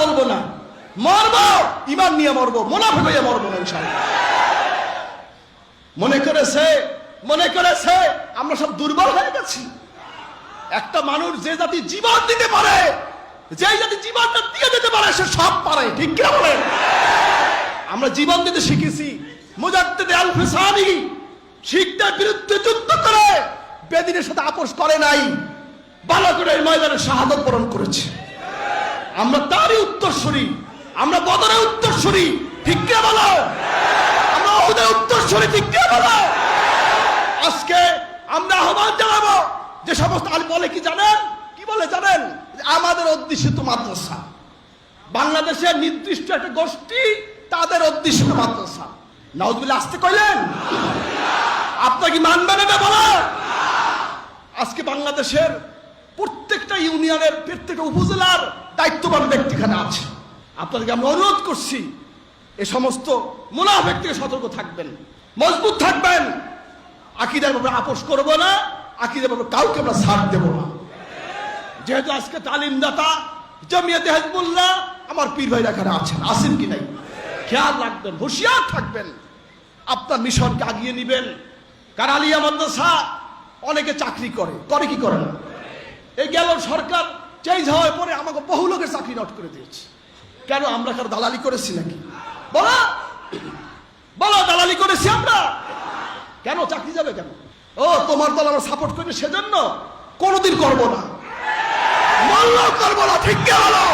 বলব না। মরবো ইমান নিয়ে মরবো, মোনাফেক হয়ে মরবো মনে করেছে মনে করেছে, আমরা সব দুর্বল হয়ে গেছি। একটা মানুষ যে জাতি জীবন দিতে পারে যে জাতি জীবনটা দিয়ে দিতে পারে, সে সব পারে। ঠিক কিনা বলেন? আমরা জীবন দিতে শিখেছি। মুজাদ্দিদ আল ফিসানি শিখদের বিরুদ্ধে যুদ্ধ করে, বেদিনের সাথে আপোষ করে নাই। বালাকুড়ের ময়দানে শাহাদত বরণ করেছে। আমরা তারই উত্তরসূরি। আমরা বদরের উত্তরসূরি, ঠিক কে বলো? আমরা ওদের উত্তরসূরি, ঠিক কে বলো? আজকে আমরা আহ্বান জানাব, যে সমস্ত আল বলে কি জানেন? কি বলে জানেন? আমাদের অধ্যুষিত মাদ্রাসা। বাংলাদেশের নির্দিষ্ট একটা গোষ্ঠী, তাদের অধ্যুষিত মাদ্রাসা। নাউজবিল্লা আসতে কইলেন? আপনার কি মানবেন এটা বলো? আজকে বাংলাদেশের ইউনিয়নের প্রত্যেকটা উপজেলার দায়িত্ববান ব্যক্তি এখানে আছে। আপনাদেরকে আমরা অনুরোধ করছি, এ সমস্ত মুনাফেক থেকে সতর্ক থাকবেন, মজবুত থাকবেন। আকিদার ব্যাপারে আপোষ করব না, আকিদার ব্যাপারে কাউকে আমরা ছাড় দেব না। যেহেতু আজকে তালিমদাতা জমিয়তে হেজবুল্লাহ আমার পীর ভাই এখানে আছেন আসেন কি নাই? খেয়াল রাখবেন, হুঁশিয়ার থাকবেন। আপনার মিশনকে আগিয়ে নিবেন। কারালিয়া মাদ্রাসা অনেকে চাকরি করে করে কি করে না? এই গেল সরকার চেঞ্জ হওয়ার পরে আমাকে বহু লোকের চাকরি নট করে দিয়েছে। কেন আমরা কারও দালালি করেছি নাকি? বলো! বলো, দালালি করেছি আমরা! কেন, চাকরি যাবে কেন? ও, তোমার দল আমরা সাপোর্ট করি সেজন্য কোনোদিন করব না। করব না, ঠিক কে বলো?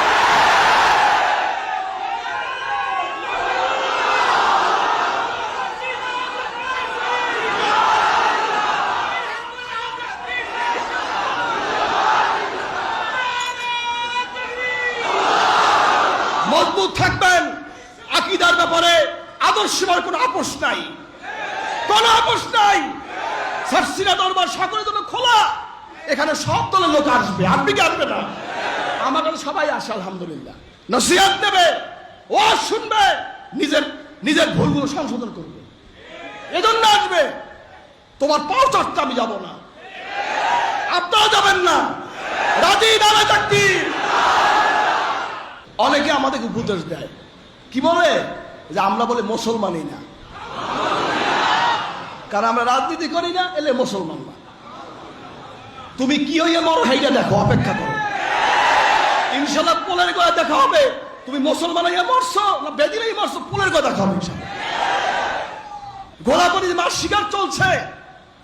মজবুত থাকবেন। আকিদার ব্যাপারে আদর্শের কোনো আপোষ নাই। কোনো আপোষ নাই। সার্সিনা দরবার সকলের জন্য খোলা। এখানে সব দলের লোক আসবে। আপনি কি আসবে না? কাছে সবাই আসে, আলহামদুলিল্লাহ। নসিহাত দেবে ও শুনবে, নিজের নিজের ভুলগুলো সংশোধন করবে। এজন্য আসবে। তোমার পাও চারটা আমি যাব না। আপনারা যাবেন না। রাজি নামে চাকরি আমাদেরকে উপদেশ দেয়। কি বলে? যে আমরা বলে মুসলমানই না। কারণ আমরা রাজনীতি করি না, এলে মুসলমান না। তুমি কি হইয়া মরো হাইটা দেখো, অপেক্ষা করো। ইনশাল্লাহ পোলের গয়া দেখা হবে। তুমি মুসলমান হইয়া মরছো না বেদিনেই মরছো পোলের গয়া দেখা হবে ইনশাল্লাহ। গোলাপরি মাস শিকার চলছে।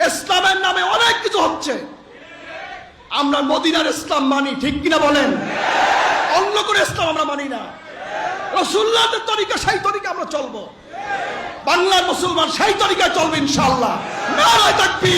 ইসলামের নামে অনেক কিছু হচ্ছে। আমরা মদিনার ইসলাম মানি, ঠিক কিনা বলেন? ইসলাম আমরা মানি না। রসুল্লাদের তরিকা সেই তরিকা আমরা চলবো। বাংলার মুসলমান সেই তরিকায় চলবে ইনশাল্লাহ না থাকবি